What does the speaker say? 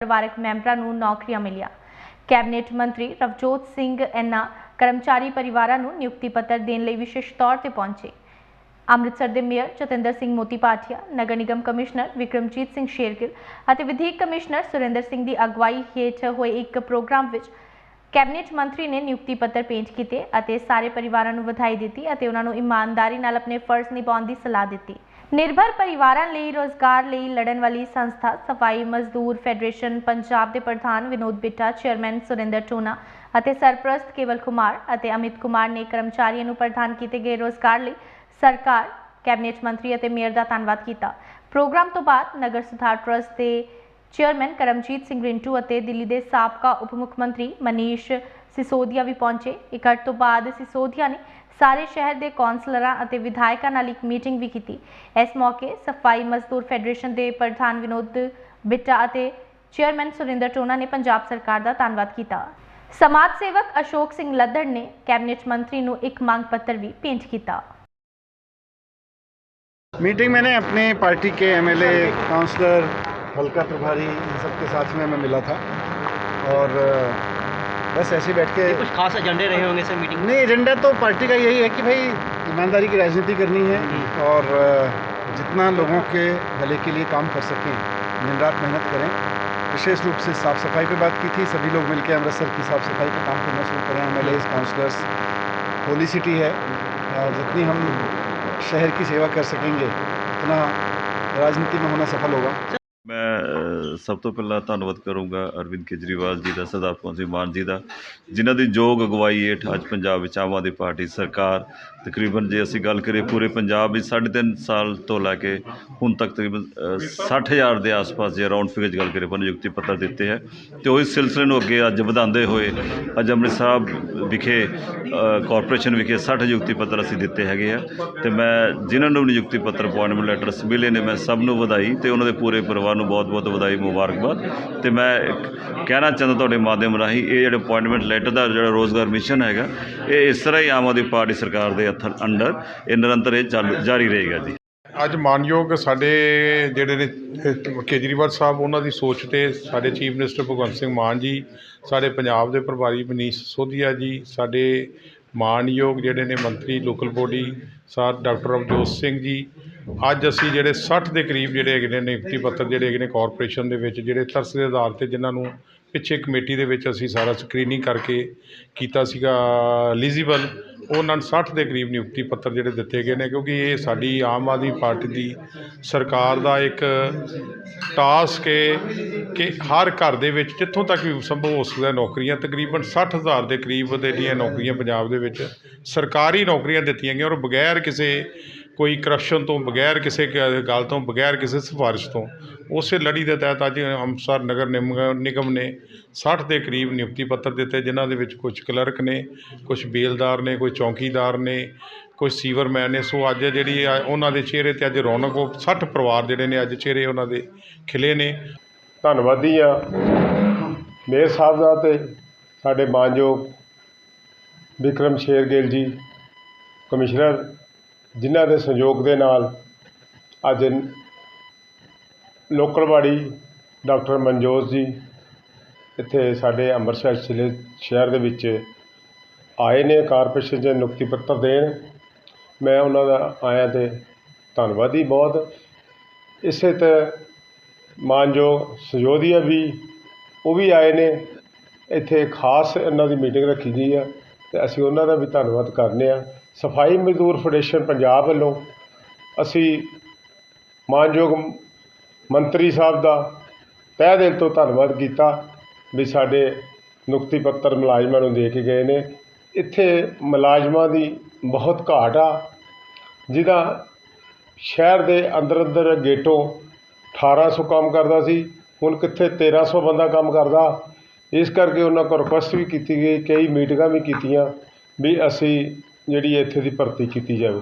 ਪਰਿਵਾਰਕ ਮੈਂਬਰਾਂ ਨੂੰ ਨੌਕਰੀਆਂ ਮਿਲੀਆਂ। ਕੈਬਨਿਟ ਮੰਤਰੀ ਰਵਜੋਤ ਸਿੰਘ ਐਨਾ ਕਰਮਚਾਰੀ ਪਰਿਵਾਰਾਂ ਨੂੰ ਨਿਯੁਕਤੀ ਪੱਤਰ ਦੇਣ ਲਈ ਵਿਸ਼ੇਸ਼ ਤੌਰ ਤੇ ਪਹੁੰਚੇ। ਅੰਮ੍ਰਿਤਸਰ ਦੇ ਮੇਅਰ ਜਤਿੰਦਰ ਸਿੰਘ ਮੋਤੀ ਪਾਠੀਆ ਨਗਰ ਨਿਗਮ ਕਮਿਸ਼ਨਰ ਵਿਕਰਮਜੀਤ ਸਿੰਘ ਸ਼ੇਰਗਿੱਲ ਅਤੇ ਵਿਧਾਇਕ ਕਮਿਸ਼ਨਰ ਸੁਰਿੰਦਰ ਸਿੰਘ ਦੀ ਅਗਵਾਈ ਹੇਠ ਹੋਏ ਇੱਕ ਪ੍ਰੋਗਰਾਮ ਵਿੱਚ ਕੈਬਨਿਟ ਮੰਤਰੀ ਨੇ ਨਿਯੁਕਤੀ ਪੱਤਰ ਪੇਸ਼ ਕੀਤੇ ਅਤੇ ਸਾਰੇ ਪਰਿਵਾਰਾਂ ਨੂੰ ਵਧਾਈ ਦਿੱਤੀ ਅਤੇ ਉਹਨਾਂ ਨੂੰ ਇਮਾਨਦਾਰੀ ਨਾਲ ਆਪਣੇ ਫਰਜ਼ ਨਿਭਾਉਣ ਦੀ ਸਲਾਹ ਦਿੱਤੀ। ਨਿਰਭਰ ਪਰਿਵਾਰਾਂ ਲਈ ਰੋਜ਼ਗਾਰ ਲਈ ਲੜਨ ਵਾਲੀ ਸੰਸਥਾ ਸਫ਼ਾਈ ਮਜ਼ਦੂਰ ਫੈਡਰੇਸ਼ਨ ਪੰਜਾਬ ਦੇ ਪ੍ਰਧਾਨ ਵਿਨੋਦ ਬਿੱਟਾ, ਚੇਅਰਮੈਨ ਸੁਰਿੰਦਰ ਟੋਨਾ ਅਤੇ ਸਰਪ੍ਰਸਤ ਕੇਵਲ ਕੁਮਾਰ ਅਤੇ ਅਮਿਤ ਕੁਮਾਰ ਨੇ ਕਰਮਚਾਰੀਆਂ ਨੂੰ ਪ੍ਰਦਾਨ ਕੀਤੇ ਗਏ ਰੋਜ਼ਗਾਰ ਲਈ ਸਰਕਾਰ, ਕੈਬਨਿਟ ਮੰਤਰੀ ਅਤੇ ਮੇਅਰ ਦਾ ਧੰਨਵਾਦ ਕੀਤਾ। ਪ੍ਰੋਗਰਾਮ ਤੋਂ ਬਾਅਦ ਨਗਰ ਸੁਧਾਰ ਟਰਸਟ ਦੇ ਚੇਅਰਮੈਨ ਕਰਮਜੀਤ ਸਿੰਘ ਰਿੰਟੂ ਅਤੇ ਦਿੱਲੀ ਦੇ ਸਾਬਕਾ ਉਪ ਮੁੱਖ ਮੰਤਰੀ ਮਨੀਸ਼ ਸਿਸੋਦੀਆ ਵੀ ਪਹੁੰਚੇ। ਇਕੱਠ ਤੋਂ ਬਾਅਦ ਸਿਸੋਦੀਆ ਨੇ ਸਾਰੇ ਸ਼ਹਿਰ ਦੇ ਕੌਂਸਲਰਾਂ ਅਤੇ ਵਿਧਾਇਕਾਂ ਨਾਲ ਇੱਕ ਮੀਟਿੰਗ ਵੀ ਕੀਤੀ ਇਸ ਮੌਕੇ ਸਫਾਈ ਮਜ਼ਦੂਰ ਫੈਡਰੇਸ਼ਨ ਦੇ ਪ੍ਰਧਾਨ ਵਿਨੋਦ ਬਿੱਟਾ ਅਤੇ ਚੇਅਰਮੈਨ ਸੁਰਿੰਦਰ ਟੋਨਾ ਨੇ ਪੰਜਾਬ ਸਰਕਾਰ ਦਾ ਧੰਨਵਾਦ ਕੀਤਾ ਸਮਾਜ ਸੇਵਕ ਅਸ਼ੋਕ ਸਿੰਘ ਲੱਦੜ ਨੇ ਕੈਬਨਿਟ ਮੰਤਰੀ ਨੂੰ ਇੱਕ ਮੰਗ ਪੱਤਰ ਵੀ ਭੇਂਟ ਕੀਤਾ मीटिंग मैंने अपने पार्टी के एमएलए काउंसलर हल्का प्रभारी इन सब के साथ में मैं मिला था और अ, बस ऐसे ही बैठ के कुछ खास एजेंडे रहे होंगे सर मीटिंग नहीं एजेंडा तो पार्टी का यही है कि भाई ईमानदारी की राजनीति करनी है और जितना लोगों के भले के लिए काम कर सकें दिन रात मेहनत करें। विशेष रूप से साफ़ सफ़ाई पे बात की थी सभी लोग मिलकर अमृतसर की साफ़ सफ़ाई का काम करना शुरू करें। M L councillors holy city है। जितनी हम शहर की सेवा कर सकेंगे उतना राजनीति में होना सफल होगा। ਮੈਂ ਸਭ ਤੋਂ ਪਹਿਲਾਂ ਧੰਨਵਾਦ ਕਰੂੰਗਾ ਅਰਵਿੰਦ ਕੇਜਰੀਵਾਲ ਜੀ ਦਾ ਸਰਦਾਰ ਭਗਵੰਤ ਸਿੰਘ ਮਾਨ ਜੀ ਦਾ ਜਿਨ੍ਹਾਂ ਦੀ ਯੋਗ ਅਗਵਾਈ ਹੇਠ ਅੱਜ ਪੰਜਾਬ ਵਿੱਚ ਆਮ ਆਦਮੀ ਪਾਰਟੀ ਸਰਕਾਰ ਤਕਰੀਬਨ ਜੇ ਅਸੀਂ ਗੱਲ ਕਰੀਏ ਪੂਰੇ ਪੰਜਾਬ ਵਿੱਚ ਸਾਢੇ ਤਿੰਨ ਸਾਲ ਤੋਂ ਲੈ ਕੇ ਹੁਣ ਤੱਕ ਤਕਰੀਬਨ ਅ, 60000 ਦੇ ਆਸ-ਪਾਸ ਜੇ ਰਾਉਂਡ ਫਿਗਰ 'ਚ ਗੱਲ ਕਰੀਏ ਪਰ ਨਿਯੁਕਤੀ ਪੱਤਰ ਦਿੱਤੇ ਹੈ ਤੇ ਉਹ ਇਸ ਸਿਲਸਿਲੇ ਨੂੰ ਅੱਗੇ ਅੱਜ ਵਧਾਉਂਦੇ ਹੋਏ ਅੱਜ ਅੰਮ੍ਰਿਤਸਰ ਸਾਹਿਬ ਵਿਖੇ ਕਾਰਪੋਰੇਸ਼ਨ ਵਿਖੇ 60 ਨਿਯੁਕਤੀ ਪੱਤਰ ਅਸੀਂ ਦਿੱਤੇ ਹੈਗੇ ਆ ਤੇ ਮੈਂ ਜਿਨ੍ਹਾਂ ਨੂੰ ਨਿਯੁਕਤੀ ਪੱਤਰ ਅਪਾਇੰਟਮੈਂਟ ਲੈਟਰਸ ਮਿਲੇ ਨੇ ਮੈਂ ਸਭ ਨੂੰ ਵਧਾਈ ਤੇ ਉਹਨਾਂ ਦੇ ਪੂਰੇ ਪਰਿਵਾਰ ਨੂੰ ਬਹੁਤ-ਬਹੁਤ ਵਧਾਈ ਮੁਬਾਰਕਬਾਦ। ਤੇ ਮੈਂ ਕਹਿਣਾ ਚਾਹੁੰਦਾ ਤੁਹਾਡੇ ਮਾਧਿਅਮ ਰਾਹੀਂ, ਇਹ ਜਿਹੜੇ ਅਪਾਇੰਟਮੈਂਟ ਲੈਟਰ ਦਾ ਜਿਹੜਾ ਰੋਜ਼ਗਾਰ ਮਿਸ਼ਨ ਹੈਗਾ, ਇਹ ਇਸ ਤਰ੍ਹਾਂ ਹੀ ਆਮ ਆਦਮੀ ਪਾਰਟੀ ਸਰਕਾਰ ਦੇ ਅੰਡਰ ਇਹ ਨਿਰੰਤਰ ਇਹ ਚੱਲ, ਜਾਰੀ ਰਹੇਗਾ ਜੀ। ਅੱਜ ਮਾਨਯੋਗ ਸਾਡੇ ਜਿਹੜੇ ਨੇ, ਕੇਜਰੀਵਾਲ ਸਾਹਿਬ, ਉਹਨਾਂ ਦੀ ਸੋਚ ਤੇ ਸਾਡੇ ਚੀਫ ਮਿਨਿਸਟਰ ਭਗਵੰਤ ਸਿੰਘ ਮਾਨ ਜੀ, ਸਾਡੇ ਪੰਜਾਬ ਦੇ ਪ੍ਰਭਾਰੀ ਮਨੀਸ਼ ਸੋਧੀਆ ਜੀ, ਸਾਡੇ ਮਾਨਯੋਗ ਜਿਹੜੇ ਨੇ ਮੰਤਰੀ local body, sir doctor Avjot Singh ji ਅੱਜ ਅਸੀਂ ਜਿਹੜੇ 60 ਦੇ ਕਰੀਬ ਜਿਹੜੇ ਹੈਗੇ ਨੇ ਨਿਯੁਕਤੀ ਪੱਤਰ ਜਿਹੜੇ ਹੈਗੇ ਨੇ ਕਾਰਪੋਰੇਸ਼ਨ ਦੇ ਵਿੱਚ, ਜਿਹੜੇ ਤਰਸ ਦੇ ਆਧਾਰ ਤੇ ਜਿਨ੍ਹਾਂ ਨੂੰ ਪਿੱਛੇ ਕਮੇਟੀ ਦੇ ਵਿੱਚ ਅਸੀਂ ਸਾਰਾ ਸਕਰੀਨਿੰਗ ਕਰਕੇ ਕੀਤਾ ਸੀਗਾ ਐਲੀਜੀਬਲ ਉਹਨਾਂ ਨੂੰ 60 ਦੇ ਕਰੀਬ ਨਿਯੁਕਤੀ ਪੱਤਰ ਜਿਹੜੇ ਦਿੱਤੇ ਗਏ ਨੇ ਕਿਉਂਕਿ ਇਹ ਸਾਡੀ ਆਮ ਆਦਮੀ ਪਾਰਟੀ ਦੀ ਸਰਕਾਰ ਦਾ ਇੱਕ ਟਾਸਕ ਹੈ ਕਿ ਹਰ ਘਰ ਦੇ ਵਿੱਚ ਜਿੱਥੋਂ ਤੱਕ ਵੀ ਸੰਭਵ ਹੋ ਸਕਦਾ ਨੌਕਰੀਆਂ, ਤਕਰੀਬਨ 60000 ਦੇ ਕਰੀਬ ਜਿਹੜੀਆਂ ਨੌਕਰੀਆਂ ਪੰਜਾਬ ਦੇ ਵਿੱਚ ਸਰਕਾਰੀ ਨੌਕਰੀਆਂ ਦਿੱਤੀਆਂ ਗਈਆਂ ਔਰ ਬਗੈਰ ਕਿਸੇ ਕੋਈ ਕਰਪਸ਼ਨ ਤੋਂ ਬਗੈਰ ਕਿਸੇ ਗੱਲ ਤੋਂ ਬਗੈਰ ਕਿਸੇ ਸਿਫਾਰਿਸ਼ ਤੋਂ, ਉਸੇ ਲੜੀ ਦੇ ਤਹਿਤ ਅੱਜ ਅੰਮ੍ਰਿਤਸਰ ਨਗਰ ਨਿਮ- ਨਿਗਮ ਨੇ ਸੱਠ ਦੇ ਕਰੀਬ ਨਿਯੁਕਤੀ ਪੱਤਰ ਦਿੱਤੇ, ਜਿਨ੍ਹਾਂ ਦੇ ਵਿੱਚ ਕੁਛ ਕਲਰਕ ਨੇ, ਕੁਛ ਬੇਲਦਾਰ ਨੇ, ਕੋਈ ਚੌਕੀਦਾਰ ਨੇ, ਕੋਈ ਸੀਵਰਮੈਨ ਨੇ, ਸੋ ਅੱਜ ਜਿਹੜੀ ਆ, ਉਹਨਾਂ ਦੇ ਚਿਹਰੇ ਤੇ ਅੱਜ ਰੌਣਕ, ਉਹ 60 ਪਰਿਵਾਰ ਜਿਹੜੇ ਨੇ ਅੱਜ ਚਿਹਰੇ ਉਹਨਾਂ ਦੇ ਖਿਲੇ ਨੇ। ਧੰਨਵਾਦੀ ਆ। ਮੇਅਰ ਸਾਹਿਬ ਦਾ ਤੇ ਸਾਡੇ ਮਾਨਯੋਗ ਵਿਕਰਮ ਸ਼ੇਰਗਿੱਲ ਜੀ, ਕਮਿਸ਼ਨਰ ਜਿਨ੍ਹਾਂ ਦੇ ਸਹਿਯੋਗ ਦੇ ਨਾਲ ਅੱਜ ਲੋਕਲਵਾੜੀ ਡਾਕਟਰ ਮਨਜੋਤ ਜੀ ਇੱਥੇ ਸਾਡੇ ਅੰਮ੍ਰਿਤਸਰ ਜ਼ਿਲ੍ਹੇ ਸ਼ਹਿਰ ਦੇ ਵਿੱਚ ਆਏ ਨੇ, ਕਾਰਪੋਰੇਸ਼ਨ 'ਚ ਨਿਯੁਕਤੀ ਪੱਤਰ ਦੇਣ। ਮੈਂ ਉਹਨਾਂ ਦਾ ਆਇਆ ਤੇ ਧੰਨਵਾਦੀ ਬਹੁਤ। ਇਸੇ ਤੇ ਮਾਨਯੋਗ ਸਜੋਦੀਆ ਵੀ, ਉਹ ਵੀ ਆਏ ਨੇ। ਇੱਥੇ ਖਾਸ ਇਹਨਾਂ ਦੀ ਮੀਟਿੰਗ ਰੱਖੀ ਗਈ ਆ ਅਤੇ ਅਸੀਂ ਉਹਨਾਂ ਦਾ ਵੀ ਧੰਨਵਾਦ ਕਰਦੇ ਹਾਂ ਸਫ਼ਾਈ ਮਜ਼ਦੂਰ ਫੈਡਰੇਸ਼ਨ ਪੰਜਾਬ ਵੱਲੋਂ ਅਸੀਂ ਮਾਨਯੋਗ ਮੰਤਰੀ ਸਾਹਿਬ ਦਾ ਤਹਿ ਦਿਲ ਤੋਂ ਧੰਨਵਾਦ ਕੀਤਾ ਵੀ ਸਾਡੇ ਨੁਕਤੀ ਪੱਤਰ ਮੁਲਾਜ਼ਮਾਂ ਨੂੰ ਦੇ ਕੇ ਗਏ ਨੇ। ਇੱਥੇ ਮੁਲਾਜ਼ਮਾਂ ਦੀ ਬਹੁਤ ਘਾਟ ਆ, ਜਿਹਦਾ ਸ਼ਹਿਰ ਦੇ ਅੰਦਰ ਅੰਦਰ ਗੇਟੋਂ 1800 ਕੰਮ ਕਰਦਾ ਸੀ, ਹੁਣ ਕਿੱਥੇ 1300 ਬੰਦਾ ਕੰਮ ਕਰਦਾ। ਇਸ ਕਰਕੇ ਉਹਨਾਂ ਕੋਲ ਰਿਕੁਐਸਟ ਵੀ ਕੀਤੀ ਗਈ, ਕਈ ਮੀਟਿੰਗਾਂ ਵੀ ਕੀਤੀਆਂ ਵੀ ਅਸੀਂ ਜਿਹੜੀ ਇੱਥੇ ਦੀ ਭਰਤੀ ਕੀਤੀ ਜਾਵੇ।